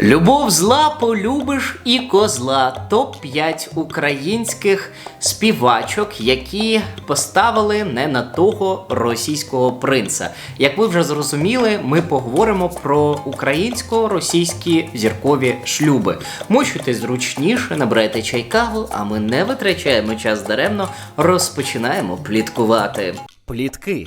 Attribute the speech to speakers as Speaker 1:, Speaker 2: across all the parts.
Speaker 1: Любов зла полюбиш і козла. Топ 5 українських співачок, які поставили не на того російського принца. Як ви вже зрозуміли, ми поговоримо про українсько-російські зіркові шлюби. Мочуйте зручніше, набирайте чай каву, а ми не витрачаємо час даремно, розпочинаємо пліткувати. Плітки,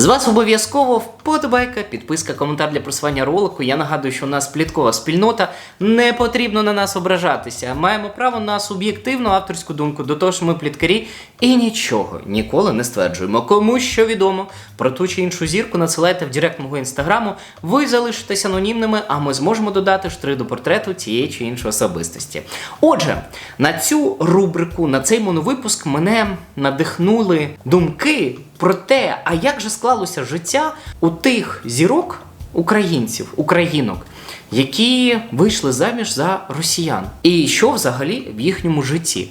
Speaker 1: З вас обов'язково вподобайка, підписка, коментар для просування ролику. Я нагадую, що у нас пліткова спільнота. Не потрібно на нас ображатися. Маємо право на суб'єктивну авторську думку. До того ж, ми пліткарі і нічого ніколи не стверджуємо. Кому що відомо про ту чи іншу зірку, надсилайте в директ мого інстаграму. Ви залишитесь анонімними, а ми зможемо додати штри до портрету тієї чи іншої особистості. Отже, на цю рубрику, на цей моновипуск мене надихнули думки про те, а як же склалося життя у тих зірок, українців, українок, які вийшли заміж за росіян, і що взагалі в їхньому житті.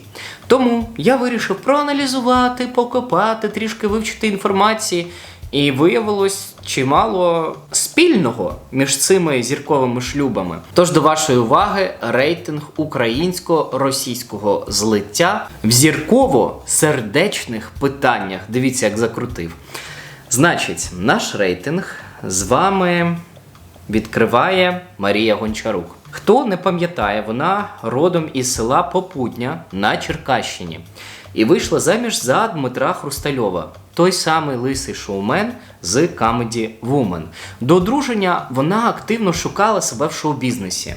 Speaker 1: Тому я вирішив проаналізувати, покопати, трішки вивчити інформації. І виявилось чимало спільного між цими зірковими шлюбами. Тож до вашої уваги рейтинг українсько-російського злиття в зірково-сердечних питаннях. Дивіться, як закрутив. Значить, наш рейтинг з вами відкриває Марія Гончарук. Хто не пам'ятає, вона родом із села Попутня на Черкащині і вийшла заміж за Дмитра Хрустальова, той самий лисий шоумен з Comedy Woman. До одруження вона активно шукала себе в шоу-бізнесі,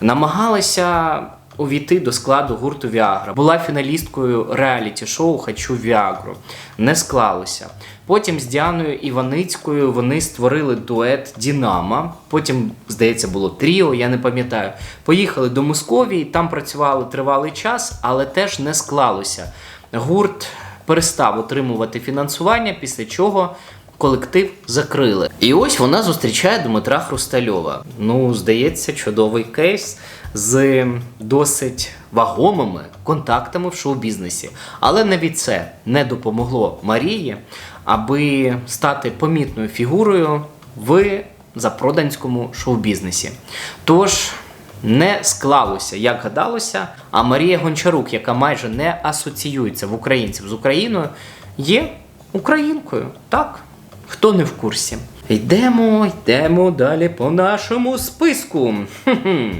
Speaker 1: намагалася увійти до складу гурту Віагра. Була фіналісткою реаліті-шоу Хочу Віагру. Не склалося. Потім з Діаною Іваницькою вони створили дует Дінамо. Потім, здається, було Тріо, я не пам'ятаю. Поїхали до Московії, там працювали тривалий час, але теж не склалося. Гурт перестав отримувати фінансування, після чого колектив закрили. І ось вона зустрічає Дмитра Хрустальова. Ну, здається, чудовий кейс з досить вагомими контактами в шоу-бізнесі. Але навіть це не допомогло Марії, аби стати помітною фігурою в запроданському шоу-бізнесі. Тож. Не склалося, як гадалося, а Марія Гончарук, яка майже не асоціюється в українців з Україною, є українкою. Так, хто не в курсі. Йдемо, йдемо далі по нашому списку. Хм-хм.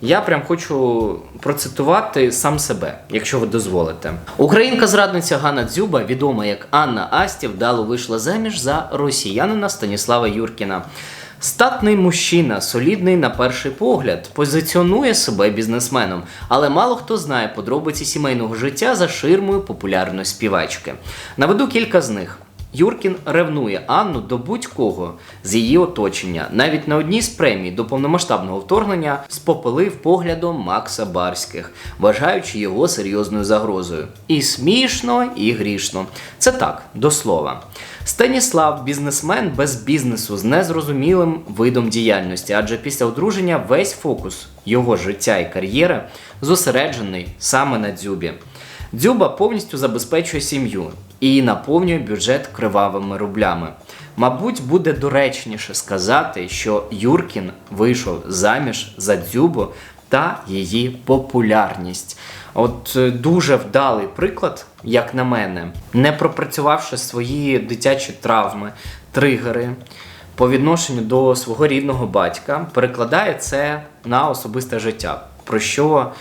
Speaker 1: Я прям хочу процитувати сам себе, якщо ви дозволите. Українка-зрадниця Ганна Дзюба, відома як Анна Астів, вдало вийшла заміж за росіянина Станіслава Юркіна. Статний мужчина, солідний на перший погляд, позиціонує себе бізнесменом, але мало хто знає подробиці сімейного життя за ширмою популярної співачки. Наведу кілька з них. Юркін ревнує Анну до будь-кого з її оточення. Навіть на одній з премій до повномасштабного вторгнення спопилив поглядом Макса Барських, вважаючи його серйозною загрозою. І смішно, і грішно. Це так, до слова. Станіслав бізнесмен без бізнесу з незрозумілим видом діяльності, адже після одруження весь фокус його життя і кар'єри зосереджений саме на дзюбі. Дзюба повністю забезпечує сім'ю і наповнює бюджет кривавими рублями. Мабуть, буде доречніше сказати, що Юркін вийшов заміж за дзюбу та її популярність. От е, дуже вдалий приклад, як на мене, не пропрацювавши свої дитячі травми, тригери по відношенню до свого рідного батька, перекладає це на особисте життя. Про що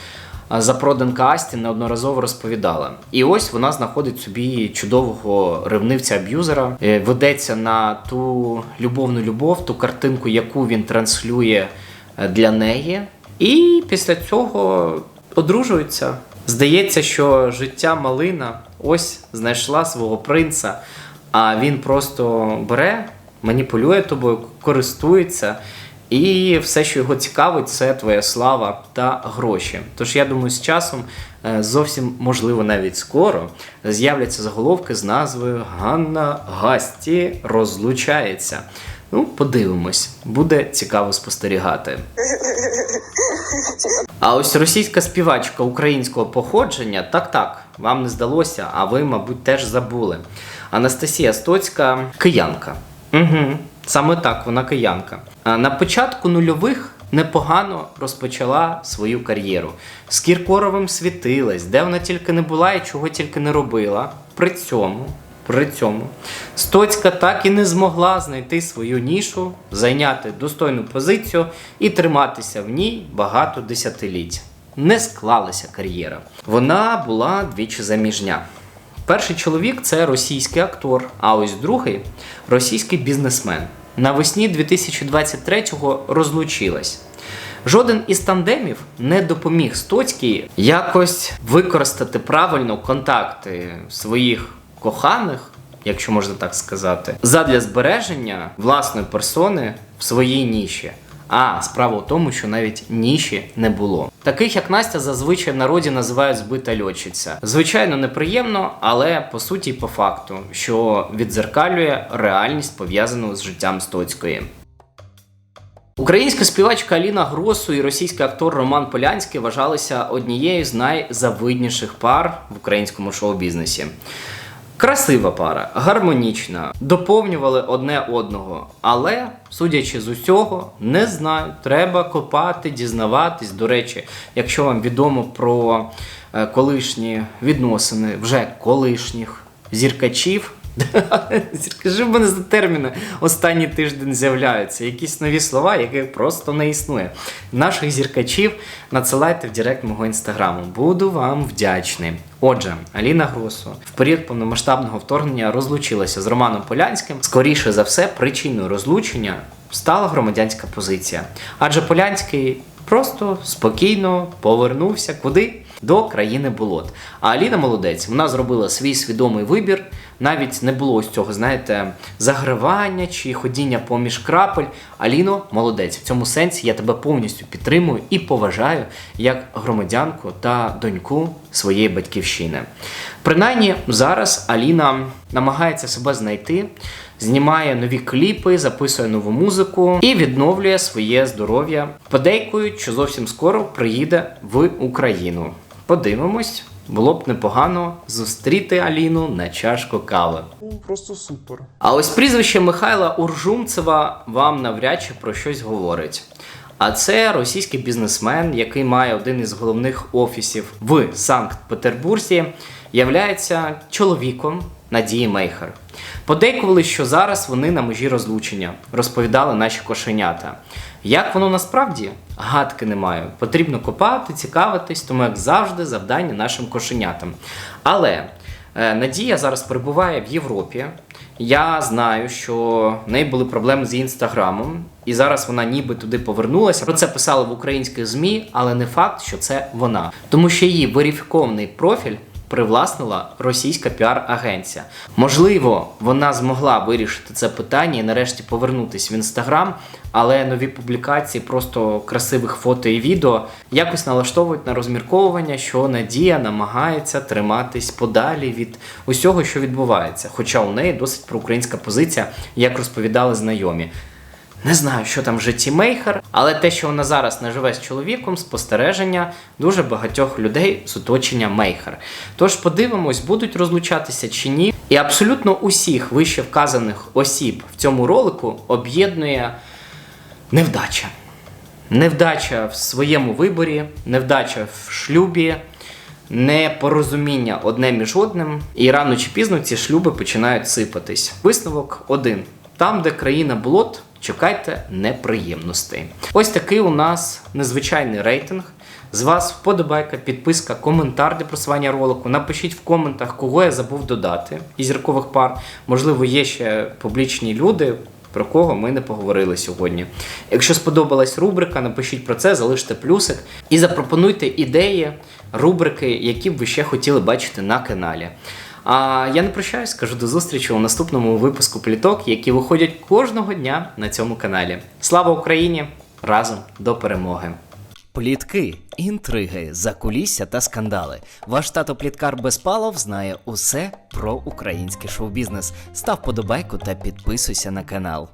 Speaker 1: а, запроданка Асті неодноразово розповідала. І ось вона знаходить собі чудового ревнивця-аб'юзера, е, ведеться на ту любовну любов, ту картинку, яку він транслює е, для неї. І після цього одружуються. Здається, що життя малина ось знайшла свого принца, а він просто бере, маніпулює тобою, користується. І все, що його цікавить, це твоя слава та гроші. Тож я думаю, з часом е, зовсім можливо навіть скоро з'являться заголовки з назвою Ганна Гасті розлучається. Ну, подивимось, буде цікаво спостерігати. А ось російська співачка українського походження, так так, вам не здалося, а ви, мабуть, теж забули. Анастасія Стоцька киянка. Угу, Саме так, вона киянка. На початку нульових непогано розпочала свою кар'єру. З Кіркоровим світилась, де вона тільки не була і чого тільки не робила. При цьому. При цьому Стоцька так і не змогла знайти свою нішу, зайняти достойну позицію і триматися в ній багато десятиліть. Не склалася кар'єра. Вона була двічі заміжня. Перший чоловік це російський актор, а ось другий російський бізнесмен. Навесні 2023-го розлучилась. Жоден із тандемів не допоміг Стоцькій якось використати правильно контакти своїх коханих, якщо можна так сказати, задля збереження власної персони в своїй ніші. А справа в тому, що навіть ніші не було. Таких як Настя зазвичай в народі називають збита льотчиця. Звичайно, неприємно, але по суті по факту, що відзеркалює реальність пов'язану з життям Стоцької. Українська співачка Аліна Гросу і російський актор Роман Полянський вважалися однією з найзавидніших пар в українському шоу-бізнесі. Красива пара, гармонічна, доповнювали одне одного. Але, судячи з усього, не знаю, треба копати, дізнаватись. До речі, якщо вам відомо про е, колишні відносини, вже колишніх зіркачів. Скажи в мене за терміни останній тиждень з'являються. Якісь нові слова, яких просто не існує. Наших зіркачів надсилайте в директ мого інстаграму. Буду вам вдячний. Отже, Аліна Гросу в період повномасштабного вторгнення розлучилася з Романом Полянським. Скоріше за все, причиною розлучення стала громадянська позиція. Адже Полянський просто спокійно повернувся куди? До країни болот. А Аліна молодець, вона зробила свій свідомий вибір. Навіть не було ось цього, знаєте, загравання чи ходіння поміж крапель. Аліно, молодець. В цьому сенсі я тебе повністю підтримую і поважаю як громадянку та доньку своєї батьківщини. Принаймні, зараз Аліна намагається себе знайти. Знімає нові кліпи, записує нову музику і відновлює своє здоров'я. Подейкують, що зовсім скоро приїде в Україну. Подивимось, було б непогано зустріти Аліну на чашку кави.
Speaker 2: Ну, Просто супер.
Speaker 1: А ось прізвище Михайла Уржумцева вам навряд чи про щось говорить. А це російський бізнесмен, який має один із головних офісів в Санкт-Петербурзі, являється чоловіком Надії Мейхер. Подейкували, що зараз вони на межі розлучення, розповідали наші кошенята. Як воно насправді? Гадки не маю. Потрібно копати, цікавитись, тому як завжди завдання нашим кошенятам. Але е, Надія зараз перебуває в Європі. Я знаю, що в неї були проблеми з інстаграмом, і зараз вона ніби туди повернулася. Про це писали в українських ЗМІ, але не факт, що це вона, тому що її верифікований профіль привласнила російська піар-агенція. Можливо, вона змогла вирішити це питання і нарешті повернутися в інстаграм, але нові публікації просто красивих фото і відео якось налаштовують на розмірковування, що Надія намагається триматись подалі від усього, що відбувається. Хоча у неї досить проукраїнська позиція, як розповідали знайомі. Не знаю, що там в житті Мейхер, але те, що вона зараз не живе з чоловіком, спостереження дуже багатьох людей з оточення Мейхер. Тож подивимось, будуть розлучатися чи ні. І абсолютно усіх вище вказаних осіб в цьому ролику об'єднує невдача. Невдача в своєму виборі, невдача в шлюбі, непорозуміння одне між одним, і рано чи пізно ці шлюби починають сипатись. Висновок один: там, де країна болот, чекайте неприємностей. Ось такий у нас незвичайний рейтинг. З вас вподобайка, підписка, коментар для просування ролику. Напишіть в коментах, кого я забув додати із зіркових пар. Можливо, є ще публічні люди, про кого ми не поговорили сьогодні. Якщо сподобалась рубрика, напишіть про це, залиште плюсик і запропонуйте ідеї, рубрики, які б ви ще хотіли бачити на каналі. А я не прощаюсь, скажу до зустрічі у наступному випуску пліток, які виходять кожного дня на цьому каналі. Слава Україні! Разом до перемоги!
Speaker 3: Плітки, інтриги, закулісся та скандали. Ваш тато Пліткар Безпалов знає усе про український шоу-бізнес. Став подобайку та підписуйся на канал.